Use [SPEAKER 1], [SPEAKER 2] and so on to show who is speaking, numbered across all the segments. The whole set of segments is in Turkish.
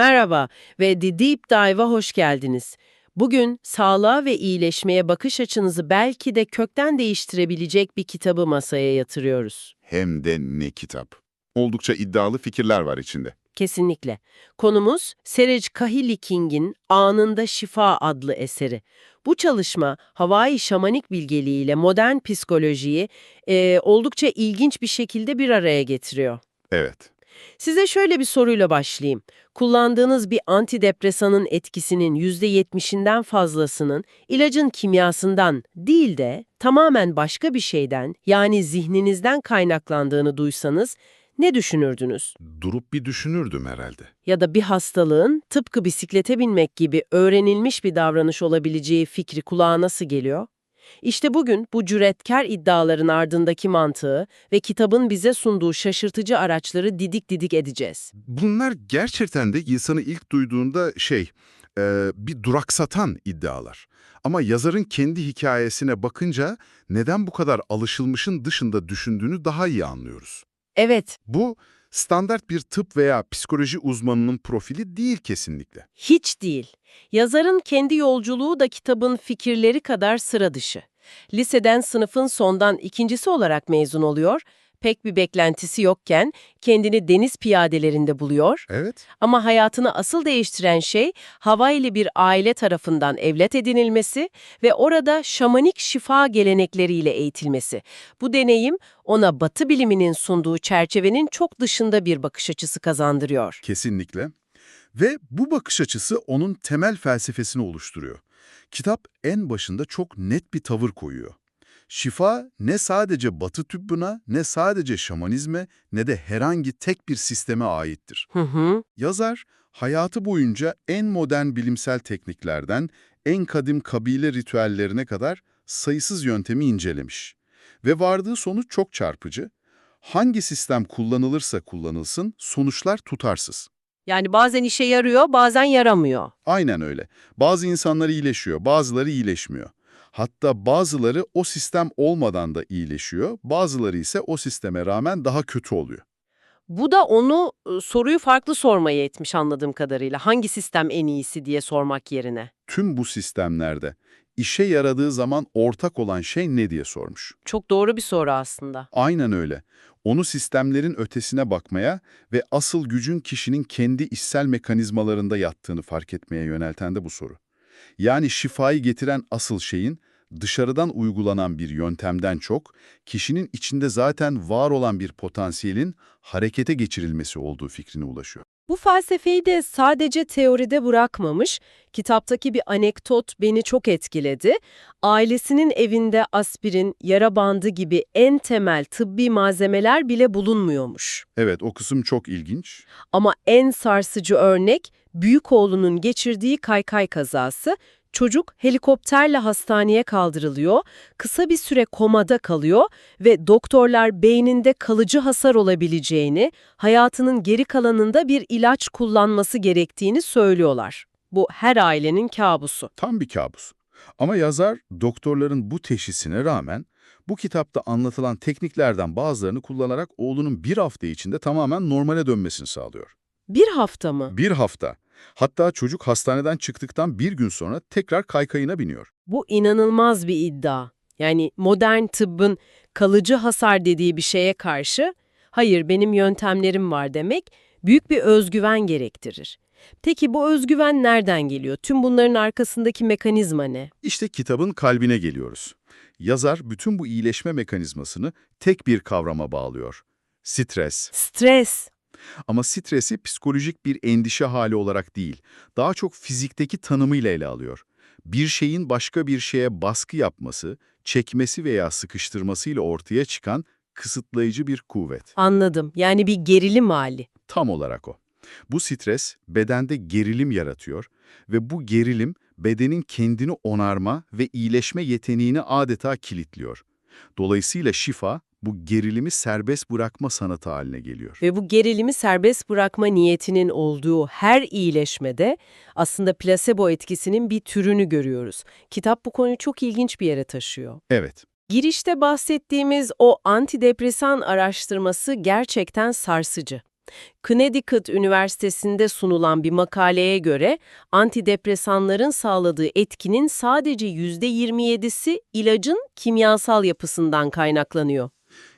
[SPEAKER 1] Merhaba ve The Deep Dive'a hoş geldiniz. Bugün sağlığa ve iyileşmeye bakış açınızı belki de kökten değiştirebilecek bir kitabı masaya yatırıyoruz.
[SPEAKER 2] Hem de ne kitap. Oldukça iddialı fikirler var içinde.
[SPEAKER 1] Kesinlikle. Konumuz Seraj Kahili Anında Şifa adlı eseri. Bu çalışma Hawaii şamanik bilgeliğiyle modern psikolojiyi e, oldukça ilginç bir şekilde bir araya getiriyor.
[SPEAKER 2] Evet.
[SPEAKER 1] Size şöyle bir soruyla başlayayım. Kullandığınız bir antidepresanın etkisinin %70'inden fazlasının ilacın kimyasından değil de tamamen başka bir şeyden yani zihninizden kaynaklandığını duysanız ne düşünürdünüz?
[SPEAKER 2] Durup bir düşünürdüm herhalde.
[SPEAKER 1] Ya da bir hastalığın tıpkı bisiklete binmek gibi öğrenilmiş bir davranış olabileceği fikri kulağa nasıl geliyor? İşte bugün bu cüretkar iddiaların ardındaki mantığı ve kitabın bize sunduğu şaşırtıcı araçları didik didik edeceğiz.
[SPEAKER 2] Bunlar gerçekten de insanı ilk duyduğunda şey, e, bir duraksatan iddialar. Ama yazarın kendi hikayesine bakınca neden bu kadar alışılmışın dışında düşündüğünü daha iyi anlıyoruz.
[SPEAKER 1] Evet,
[SPEAKER 2] Bu standart bir tıp veya psikoloji uzmanının profili değil kesinlikle.
[SPEAKER 1] hiç değil. Yazarın kendi yolculuğu da kitabın fikirleri kadar sıra dışı. Liseden sınıfın sondan ikincisi olarak mezun oluyor, pek bir beklentisi yokken kendini deniz piyadelerinde buluyor
[SPEAKER 2] Evet.
[SPEAKER 1] Ama hayatını asıl değiştiren şey Hawaii'li bir aile tarafından evlat edinilmesi ve orada şamanik şifa gelenekleriyle eğitilmesi. Bu deneyim ona Batı biliminin sunduğu çerçevenin çok dışında bir bakış açısı kazandırıyor.
[SPEAKER 2] Kesinlikle. Ve bu bakış açısı onun temel felsefesini oluşturuyor. Kitap en başında çok net bir tavır koyuyor. Şifa ne sadece batı tıbbına, ne sadece şamanizme, ne de herhangi tek bir sisteme aittir.
[SPEAKER 1] Hı hı.
[SPEAKER 2] Yazar, hayatı boyunca en modern bilimsel tekniklerden en kadim kabile ritüellerine kadar sayısız yöntemi incelemiş. Ve vardığı sonuç çok çarpıcı. Hangi sistem kullanılırsa kullanılsın, sonuçlar tutarsız.
[SPEAKER 1] Yani bazen işe yarıyor, bazen yaramıyor.
[SPEAKER 2] Aynen öyle. Bazı insanlar iyileşiyor, bazıları iyileşmiyor. Hatta bazıları o sistem olmadan da iyileşiyor, bazıları ise o sisteme rağmen daha kötü oluyor.
[SPEAKER 1] Bu da onu soruyu farklı sormaya etmiş anladığım kadarıyla. Hangi sistem en iyisi diye sormak yerine.
[SPEAKER 2] Tüm bu sistemlerde işe yaradığı zaman ortak olan şey ne diye sormuş.
[SPEAKER 1] Çok doğru bir soru aslında.
[SPEAKER 2] Aynen öyle. Onu sistemlerin ötesine bakmaya ve asıl gücün kişinin kendi içsel mekanizmalarında yattığını fark etmeye yönelten de bu soru. Yani şifayı getiren asıl şeyin dışarıdan uygulanan bir yöntemden çok, kişinin içinde zaten var olan bir potansiyelin harekete geçirilmesi olduğu fikrine ulaşıyor.
[SPEAKER 1] Bu felsefeyi de sadece teoride bırakmamış, kitaptaki bir anekdot beni çok etkiledi. Ailesinin evinde aspirin, yara bandı gibi en temel tıbbi malzemeler bile bulunmuyormuş.
[SPEAKER 2] Evet, o kısım çok ilginç.
[SPEAKER 1] Ama en sarsıcı örnek büyük oğlunun geçirdiği kaykay kazası. Çocuk helikopterle hastaneye kaldırılıyor, kısa bir süre komada kalıyor ve doktorlar beyninde kalıcı hasar olabileceğini, hayatının geri kalanında bir ilaç kullanması gerektiğini söylüyorlar. Bu her ailenin kabusu.
[SPEAKER 2] Tam bir kabus. Ama yazar doktorların bu teşhisine rağmen bu kitapta anlatılan tekniklerden bazılarını kullanarak oğlunun bir hafta içinde tamamen normale dönmesini sağlıyor.
[SPEAKER 1] Bir hafta mı?
[SPEAKER 2] Bir hafta. Hatta çocuk hastaneden çıktıktan bir gün sonra tekrar kaykayına biniyor.
[SPEAKER 1] Bu inanılmaz bir iddia. Yani modern tıbbın kalıcı hasar dediği bir şeye karşı, hayır benim yöntemlerim var demek büyük bir özgüven gerektirir. Peki bu özgüven nereden geliyor? Tüm bunların arkasındaki mekanizma ne?
[SPEAKER 2] İşte kitabın kalbine geliyoruz. Yazar bütün bu iyileşme mekanizmasını tek bir kavrama bağlıyor. Stres.
[SPEAKER 1] Stres.
[SPEAKER 2] Ama stresi psikolojik bir endişe hali olarak değil, daha çok fizikteki tanımıyla ele alıyor. Bir şeyin başka bir şeye baskı yapması, çekmesi veya sıkıştırmasıyla ortaya çıkan kısıtlayıcı bir kuvvet.
[SPEAKER 1] Anladım. Yani bir gerilim hali.
[SPEAKER 2] Tam olarak o. Bu stres bedende gerilim yaratıyor ve bu gerilim bedenin kendini onarma ve iyileşme yeteneğini adeta kilitliyor. Dolayısıyla şifa bu gerilimi serbest bırakma sanatı haline geliyor.
[SPEAKER 1] Ve bu gerilimi serbest bırakma niyetinin olduğu her iyileşmede aslında plasebo etkisinin bir türünü görüyoruz. Kitap bu konuyu çok ilginç bir yere taşıyor.
[SPEAKER 2] Evet,
[SPEAKER 1] Girişte bahsettiğimiz o antidepresan araştırması gerçekten sarsıcı. Connecticut Üniversitesi'nde sunulan bir makaleye göre antidepresanların sağladığı etkinin sadece %27'si ilacın kimyasal yapısından kaynaklanıyor.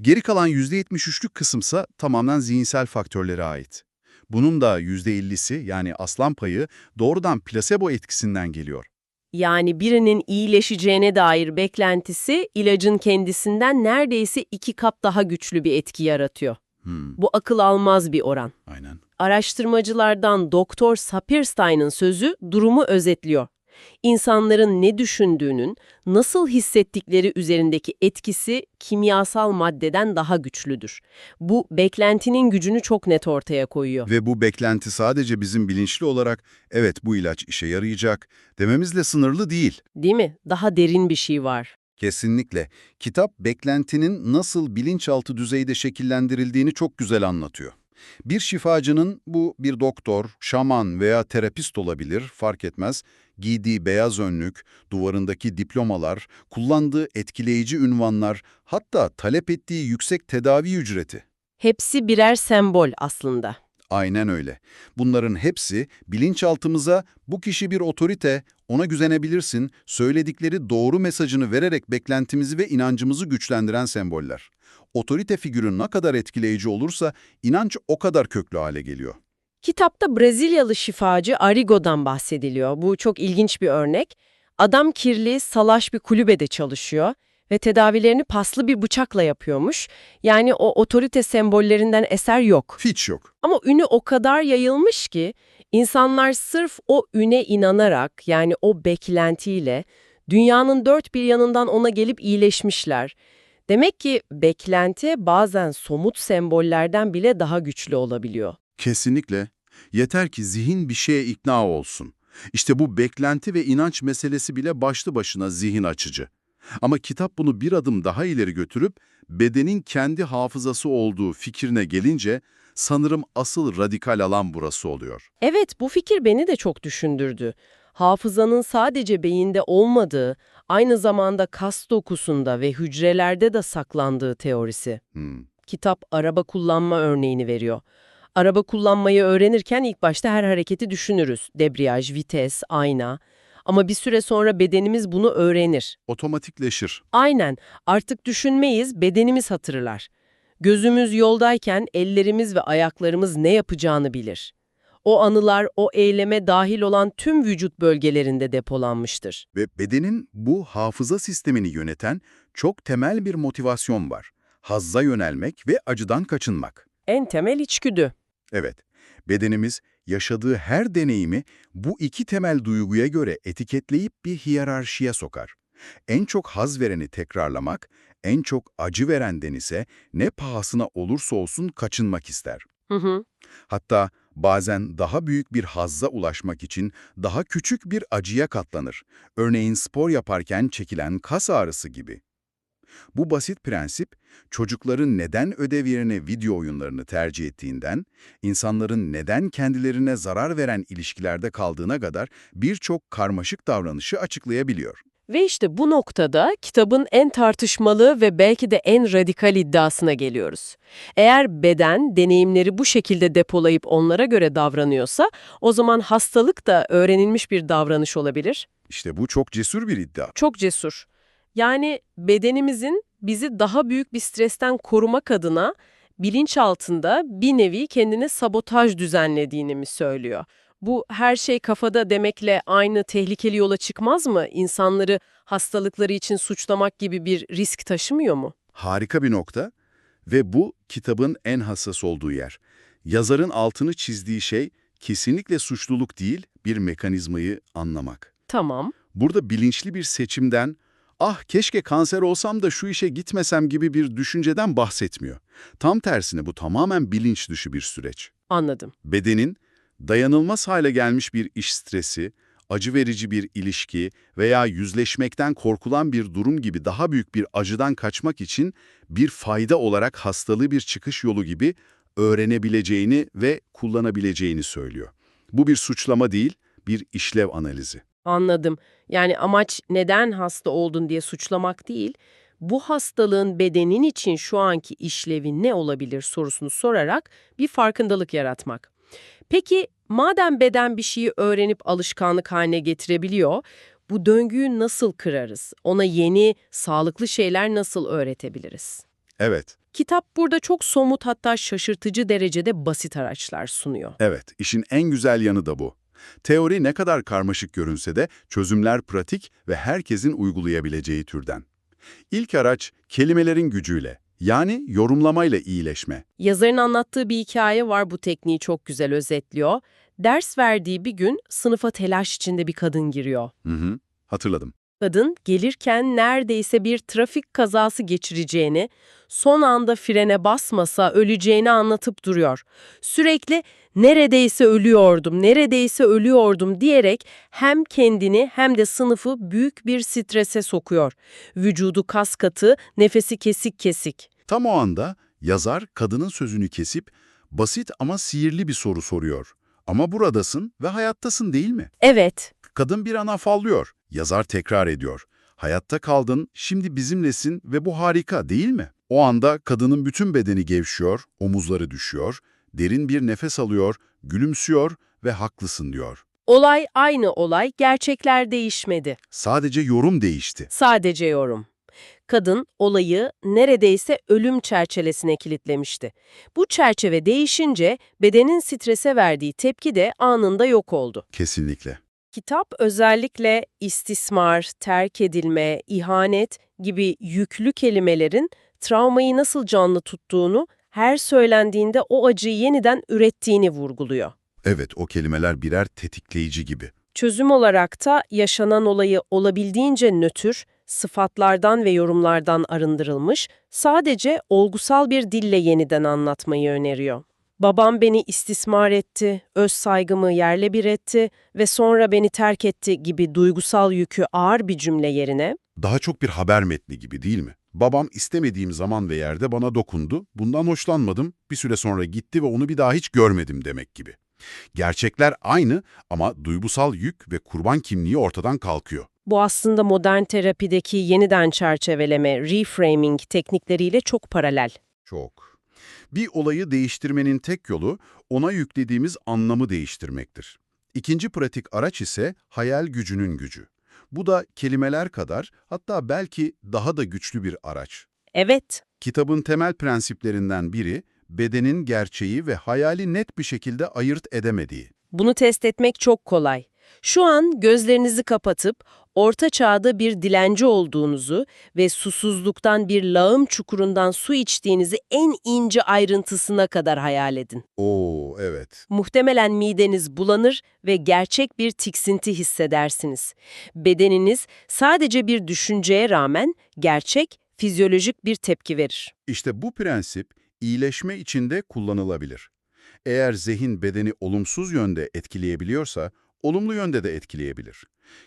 [SPEAKER 2] Geri kalan %73'lük kısımsa tamamen zihinsel faktörlere ait. Bunun da %50'si yani aslan payı doğrudan plasebo etkisinden geliyor.
[SPEAKER 1] Yani birinin iyileşeceğine dair beklentisi ilacın kendisinden neredeyse iki kat daha güçlü bir etki yaratıyor.
[SPEAKER 2] Hmm,
[SPEAKER 1] Bu akıl almaz bir oran.
[SPEAKER 2] aynen.
[SPEAKER 1] Araştırmacılardan Doktor Sapirstein'ın sözü durumu özetliyor. İnsanların ne düşündüğünün, nasıl hissettikleri üzerindeki etkisi kimyasal maddeden daha güçlüdür. Bu beklentinin gücünü çok net ortaya koyuyor.
[SPEAKER 2] Ve bu beklenti sadece bizim bilinçli olarak evet bu ilaç işe yarayacak dememizle sınırlı değil.
[SPEAKER 1] Değil mi? Daha derin bir şey var.
[SPEAKER 2] Kesinlikle. Kitap beklentinin nasıl bilinçaltı düzeyde şekillendirildiğini çok güzel anlatıyor. Bir şifacının bu bir doktor, şaman veya terapist olabilir, fark etmez. Giydiği beyaz önlük, duvarındaki diplomalar, kullandığı etkileyici ünvanlar, hatta talep ettiği yüksek tedavi ücreti.
[SPEAKER 1] Hepsi birer sembol aslında.
[SPEAKER 2] Aynen öyle. Bunların hepsi bilinçaltımıza bu kişi bir otorite, ona güvenebilirsin, söyledikleri doğru mesajını vererek beklentimizi ve inancımızı güçlendiren semboller. Otorite figürü ne kadar etkileyici olursa inanç o kadar köklü hale geliyor.
[SPEAKER 1] Kitapta Brezilyalı şifacı Arrigo'dan bahsediliyor. Bu çok ilginç bir örnek. Adam kirli, salaş bir kulübede çalışıyor ve tedavilerini paslı bir bıçakla yapıyormuş. Yani o otorite sembollerinden eser yok.
[SPEAKER 2] Hiç yok.
[SPEAKER 1] Ama ünü o kadar yayılmış ki insanlar sırf o üne inanarak yani o beklentiyle dünyanın dört bir yanından ona gelip iyileşmişler. Demek ki beklenti bazen somut sembollerden bile daha güçlü olabiliyor.
[SPEAKER 2] Kesinlikle. Yeter ki zihin bir şeye ikna olsun. İşte bu beklenti ve inanç meselesi bile başlı başına zihin açıcı. Ama kitap bunu bir adım daha ileri götürüp bedenin kendi hafızası olduğu fikrine gelince sanırım asıl radikal alan burası oluyor.
[SPEAKER 1] Evet, bu fikir beni de çok düşündürdü. Hafızanın sadece beyinde olmadığı, aynı zamanda kas dokusunda ve hücrelerde de saklandığı teorisi.
[SPEAKER 2] Hmm.
[SPEAKER 1] Kitap araba kullanma örneğini veriyor. Araba kullanmayı öğrenirken ilk başta her hareketi düşünürüz. Debriyaj, vites, ayna. Ama bir süre sonra bedenimiz bunu öğrenir.
[SPEAKER 2] Otomatikleşir.
[SPEAKER 1] Aynen, artık düşünmeyiz, bedenimiz hatırlar. Gözümüz yoldayken ellerimiz ve ayaklarımız ne yapacağını bilir. O anılar o eyleme dahil olan tüm vücut bölgelerinde depolanmıştır.
[SPEAKER 2] Ve bedenin bu hafıza sistemini yöneten çok temel bir motivasyon var. Hazza yönelmek ve acıdan kaçınmak.
[SPEAKER 1] En temel içgüdü.
[SPEAKER 2] Evet, bedenimiz yaşadığı her deneyimi bu iki temel duyguya göre etiketleyip bir hiyerarşiye sokar. En çok haz vereni tekrarlamak, en çok acı verenden ise ne pahasına olursa olsun kaçınmak ister.
[SPEAKER 1] Hı hı.
[SPEAKER 2] Hatta bazen daha büyük bir hazza ulaşmak için daha küçük bir acıya katlanır. Örneğin spor yaparken çekilen kas ağrısı gibi. Bu basit prensip, çocukların neden ödev yerine video oyunlarını tercih ettiğinden, insanların neden kendilerine zarar veren ilişkilerde kaldığına kadar birçok karmaşık davranışı açıklayabiliyor.
[SPEAKER 1] Ve işte bu noktada kitabın en tartışmalı ve belki de en radikal iddiasına geliyoruz. Eğer beden deneyimleri bu şekilde depolayıp onlara göre davranıyorsa, o zaman hastalık da öğrenilmiş bir davranış olabilir.
[SPEAKER 2] İşte bu çok cesur bir iddia.
[SPEAKER 1] Çok cesur. Yani bedenimizin bizi daha büyük bir stresten korumak adına bilinç altında bir nevi kendine sabotaj düzenlediğini mi söylüyor? Bu her şey kafada demekle aynı tehlikeli yola çıkmaz mı? İnsanları hastalıkları için suçlamak gibi bir risk taşımıyor mu?
[SPEAKER 2] Harika bir nokta ve bu kitabın en hassas olduğu yer. Yazarın altını çizdiği şey kesinlikle suçluluk değil, bir mekanizmayı anlamak.
[SPEAKER 1] Tamam.
[SPEAKER 2] Burada bilinçli bir seçimden, ah keşke kanser olsam da şu işe gitmesem gibi bir düşünceden bahsetmiyor. Tam tersine bu tamamen bilinç dışı bir süreç.
[SPEAKER 1] Anladım.
[SPEAKER 2] Bedenin dayanılmaz hale gelmiş bir iş stresi, acı verici bir ilişki veya yüzleşmekten korkulan bir durum gibi daha büyük bir acıdan kaçmak için bir fayda olarak hastalığı bir çıkış yolu gibi öğrenebileceğini ve kullanabileceğini söylüyor. Bu bir suçlama değil, bir işlev analizi.
[SPEAKER 1] Anladım. Yani amaç neden hasta oldun diye suçlamak değil, bu hastalığın bedenin için şu anki işlevi ne olabilir sorusunu sorarak bir farkındalık yaratmak. Peki madem beden bir şeyi öğrenip alışkanlık haline getirebiliyor, bu döngüyü nasıl kırarız? Ona yeni, sağlıklı şeyler nasıl öğretebiliriz?
[SPEAKER 2] Evet,
[SPEAKER 1] Kitap burada çok somut hatta şaşırtıcı derecede basit araçlar sunuyor.
[SPEAKER 2] evet. işin en güzel yanı da bu. Teori ne kadar karmaşık görünse de çözümler pratik ve herkesin uygulayabileceği türden. İlk araç kelimelerin gücüyle, yani yorumlamayla iyileşme.
[SPEAKER 1] Yazarın anlattığı bir hikaye var bu tekniği çok güzel özetliyor. Ders verdiği bir gün sınıfa telaş içinde bir kadın giriyor.
[SPEAKER 2] Hı hı, hatırladım.
[SPEAKER 1] Kadın gelirken neredeyse bir trafik kazası geçireceğini, son anda frene basmasa öleceğini anlatıp duruyor. Sürekli neredeyse ölüyordum, neredeyse ölüyordum diyerek hem kendini hem de sınıfı büyük bir strese sokuyor. Vücudu kas katı, nefesi kesik kesik.
[SPEAKER 2] Tam o anda yazar kadının sözünü kesip basit ama sihirli bir soru soruyor. Ama buradasın ve hayattasın değil mi?
[SPEAKER 1] Evet,
[SPEAKER 2] Kadın bir an afallıyor. Yazar tekrar ediyor. Hayatta kaldın, şimdi bizimlesin ve bu harika değil mi? O anda kadının bütün bedeni gevşiyor, omuzları düşüyor, derin bir nefes alıyor, gülümsüyor ve haklısın diyor.
[SPEAKER 1] olay aynı olay, gerçekler değişmedi.
[SPEAKER 2] Sadece yorum değişti.
[SPEAKER 1] Sadece yorum. Kadın olayı neredeyse ölüm çerçevesine kilitlemişti. Bu çerçeve değişince bedenin strese verdiği tepki de anında yok oldu.
[SPEAKER 2] Kesinlikle.
[SPEAKER 1] Kitap özellikle istismar, terk edilme, ihanet gibi yüklü kelimelerin travmayı nasıl canlı tuttuğunu, her söylendiğinde o acıyı yeniden ürettiğini vurguluyor.
[SPEAKER 2] Evet, o kelimeler birer tetikleyici gibi.
[SPEAKER 1] Çözüm olarak da yaşanan olayı olabildiğince nötr, sıfatlardan ve yorumlardan arındırılmış, sadece olgusal bir dille yeniden anlatmayı öneriyor. Babam beni istismar etti, öz saygımı yerle bir etti ve sonra beni terk etti gibi duygusal yükü ağır bir cümle yerine,
[SPEAKER 2] Daha çok bir haber metni gibi değil mi? Babam istemediğim zaman ve yerde bana dokundu, bundan hoşlanmadım, bir süre sonra gitti ve onu bir daha hiç görmedim demek gibi. Gerçekler aynı ama duygusal yük ve kurban kimliği ortadan kalkıyor.
[SPEAKER 1] bu aslında modern terapideki yeniden çerçeveleme, reframing teknikleriyle çok paralel.
[SPEAKER 2] Çok. Bir olayı değiştirmenin tek yolu ona yüklediğimiz anlamı değiştirmektir. İkinci pratik araç ise hayal gücünün gücü. Bu da kelimeler kadar hatta belki daha da güçlü bir araç.
[SPEAKER 1] Evet,
[SPEAKER 2] Kitabın temel prensiplerinden biri bedenin gerçeği ve hayali net bir şekilde ayırt edemediği.
[SPEAKER 1] Bunu test etmek çok kolay. Şu an gözlerinizi kapatıp orta çağda bir dilenci olduğunuzu ve susuzluktan bir lağım çukurundan su içtiğinizi en ince ayrıntısına kadar hayal edin.
[SPEAKER 2] Oo evet.
[SPEAKER 1] Muhtemelen mideniz bulanır ve gerçek bir tiksinti hissedersiniz. Bedeniniz sadece bir düşünceye rağmen gerçek, fizyolojik bir tepki verir.
[SPEAKER 2] İşte bu prensip iyileşme içinde kullanılabilir. Eğer zihin bedeni olumsuz yönde etkileyebiliyorsa, olumlu yönde de etkileyebilir.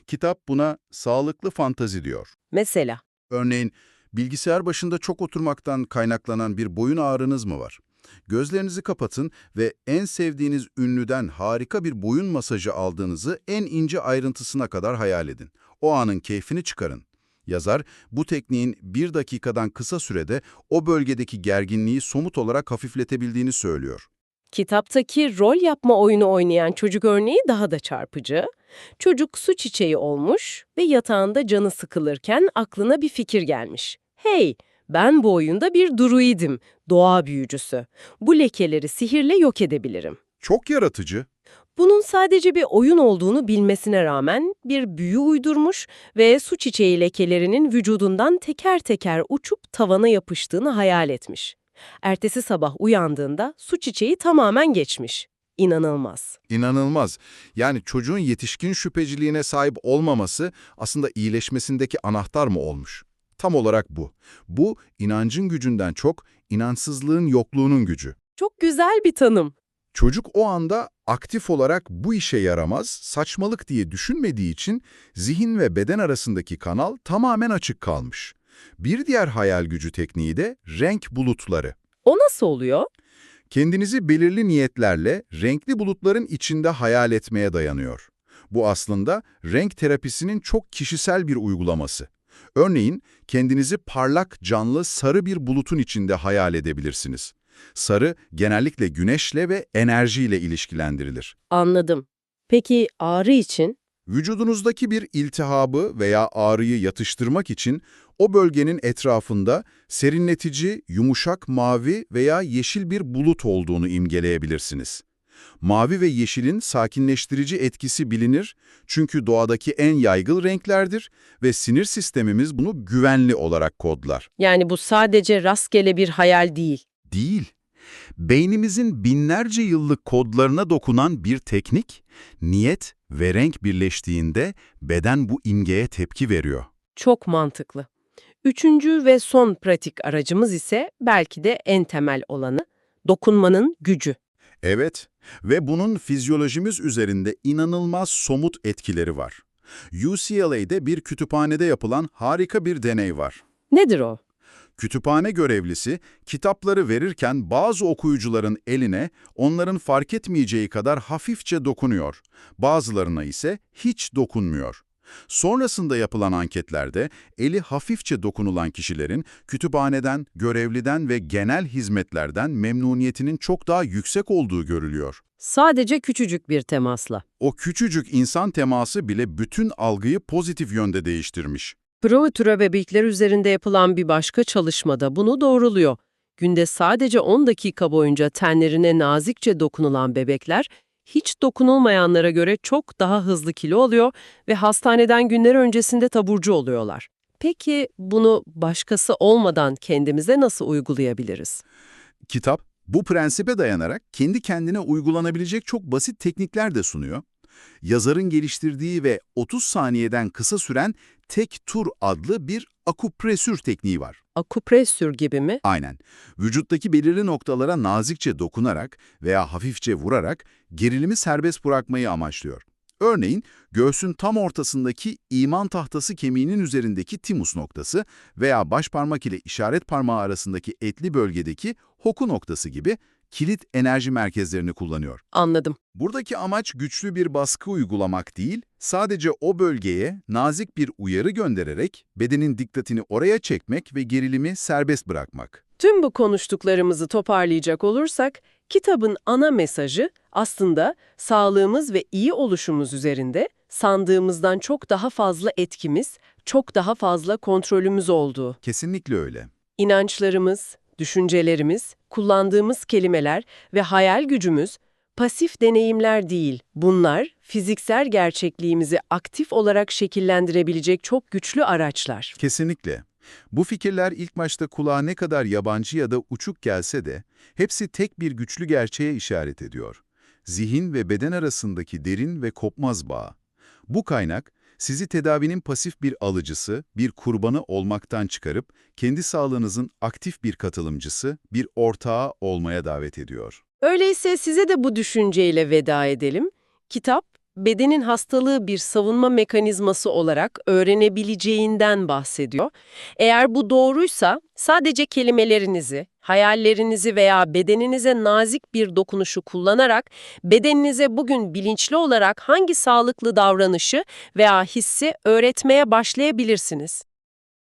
[SPEAKER 2] Kitap buna sağlıklı fantazi diyor.
[SPEAKER 1] Mesela,
[SPEAKER 2] Örneğin, bilgisayar başında çok oturmaktan kaynaklanan bir boyun ağrınız mı var? Gözlerinizi kapatın ve en sevdiğiniz ünlüden harika bir boyun masajı aldığınızı en ince ayrıntısına kadar hayal edin. O anın keyfini çıkarın. Yazar, bu tekniğin bir dakikadan kısa sürede o bölgedeki gerginliği somut olarak hafifletebildiğini söylüyor.
[SPEAKER 1] Kitaptaki rol yapma oyunu oynayan çocuk örneği daha da çarpıcı. Çocuk su çiçeği olmuş ve yatağında canı sıkılırken aklına bir fikir gelmiş. Hey, ben bu oyunda bir druidim, doğa büyücüsü. Bu lekeleri sihirle yok edebilirim.
[SPEAKER 2] Çok yaratıcı.
[SPEAKER 1] Bunun sadece bir oyun olduğunu bilmesine rağmen bir büyü uydurmuş ve su çiçeği lekelerinin vücudundan teker teker uçup tavana yapıştığını hayal etmiş. Ertesi sabah uyandığında su çiçeği tamamen geçmiş. İnanılmaz.
[SPEAKER 2] İnanılmaz. Yani çocuğun yetişkin şüpheciliğine sahip olmaması aslında iyileşmesindeki anahtar mı olmuş? Tam olarak bu. Bu, inancın gücünden çok, inançsızlığın yokluğunun gücü.
[SPEAKER 1] Çok güzel bir tanım.
[SPEAKER 2] Çocuk o anda aktif olarak bu işe yaramaz, saçmalık diye düşünmediği için zihin ve beden arasındaki kanal tamamen açık kalmış. Bir diğer hayal gücü tekniği de renk bulutları.
[SPEAKER 1] O nasıl oluyor?
[SPEAKER 2] Kendinizi belirli niyetlerle renkli bulutların içinde hayal etmeye dayanıyor. Bu aslında renk terapisinin çok kişisel bir uygulaması. Örneğin kendinizi parlak, canlı, sarı bir bulutun içinde hayal edebilirsiniz. Sarı genellikle güneşle ve enerjiyle ilişkilendirilir.
[SPEAKER 1] Anladım. Peki ağrı için?
[SPEAKER 2] Vücudunuzdaki bir iltihabı veya ağrıyı yatıştırmak için o bölgenin etrafında serinletici, yumuşak mavi veya yeşil bir bulut olduğunu imgeleyebilirsiniz. Mavi ve yeşilin sakinleştirici etkisi bilinir çünkü doğadaki en yaygın renklerdir ve sinir sistemimiz bunu güvenli olarak kodlar.
[SPEAKER 1] Yani bu sadece rastgele bir hayal değil.
[SPEAKER 2] Değil. Beynimizin binlerce yıllık kodlarına dokunan bir teknik, niyet ve renk birleştiğinde beden bu imgeye tepki veriyor.
[SPEAKER 1] Çok mantıklı. Üçüncü ve son pratik aracımız ise belki de en temel olanı, dokunmanın gücü.
[SPEAKER 2] Evet ve bunun fizyolojimiz üzerinde inanılmaz somut etkileri var. UCLA'de bir kütüphanede yapılan harika bir deney var.
[SPEAKER 1] Nedir o?
[SPEAKER 2] Kütüphane görevlisi kitapları verirken bazı okuyucuların eline onların fark etmeyeceği kadar hafifçe dokunuyor. Bazılarına ise hiç dokunmuyor. Sonrasında yapılan anketlerde eli hafifçe dokunulan kişilerin kütüphaneden, görevliden ve genel hizmetlerden memnuniyetinin çok daha yüksek olduğu görülüyor.
[SPEAKER 1] Sadece küçücük bir temasla.
[SPEAKER 2] O küçücük insan teması bile bütün algıyı pozitif yönde değiştirmiş.
[SPEAKER 1] Provatüre bebekler üzerinde yapılan bir başka çalışmada bunu doğruluyor. Günde sadece 10 dakika boyunca tenlerine nazikçe dokunulan bebekler, hiç dokunulmayanlara göre çok daha hızlı kilo alıyor ve hastaneden günler öncesinde taburcu oluyorlar. Peki bunu başkası olmadan kendimize nasıl uygulayabiliriz?
[SPEAKER 2] Kitap, bu prensibe dayanarak kendi kendine uygulanabilecek çok basit teknikler de sunuyor. Yazarın geliştirdiği ve 30 saniyeden kısa süren tek tur adlı bir akupresür tekniği var.
[SPEAKER 1] Akupresür gibi mi?
[SPEAKER 2] Aynen. Vücuttaki belirli noktalara nazikçe dokunarak veya hafifçe vurarak gerilimi serbest bırakmayı amaçlıyor. Örneğin, göğsün tam ortasındaki iman tahtası kemiğinin üzerindeki timus noktası veya baş parmak ile işaret parmağı arasındaki etli bölgedeki hoku noktası gibi kilit enerji merkezlerini kullanıyor.
[SPEAKER 1] Anladım.
[SPEAKER 2] Buradaki amaç güçlü bir baskı uygulamak değil, sadece o bölgeye nazik bir uyarı göndererek bedenin dikkatini oraya çekmek ve gerilimi serbest bırakmak.
[SPEAKER 1] Tüm bu konuştuklarımızı toparlayacak olursak, kitabın ana mesajı aslında sağlığımız ve iyi oluşumuz üzerinde sandığımızdan çok daha fazla etkimiz, çok daha fazla kontrolümüz olduğu.
[SPEAKER 2] Kesinlikle öyle.
[SPEAKER 1] İnançlarımız, düşüncelerimiz, kullandığımız kelimeler ve hayal gücümüz pasif deneyimler değil. Bunlar fiziksel gerçekliğimizi aktif olarak şekillendirebilecek çok güçlü araçlar.
[SPEAKER 2] Kesinlikle. Bu fikirler ilk başta kulağa ne kadar yabancı ya da uçuk gelse de hepsi tek bir güçlü gerçeğe işaret ediyor. Zihin ve beden arasındaki derin ve kopmaz bağ. Bu kaynak, sizi tedavinin pasif bir alıcısı, bir kurbanı olmaktan çıkarıp, kendi sağlığınızın aktif bir katılımcısı, bir ortağı olmaya davet ediyor.
[SPEAKER 1] Öyleyse size de bu düşünceyle veda edelim. Kitap, bedenin hastalığı bir savunma mekanizması olarak öğrenebileceğinden bahsediyor. Eğer bu doğruysa sadece kelimelerinizi, hayallerinizi veya bedeninize nazik bir dokunuşu kullanarak bedeninize bugün bilinçli olarak hangi sağlıklı davranışı veya hissi öğretmeye başlayabilirsiniz.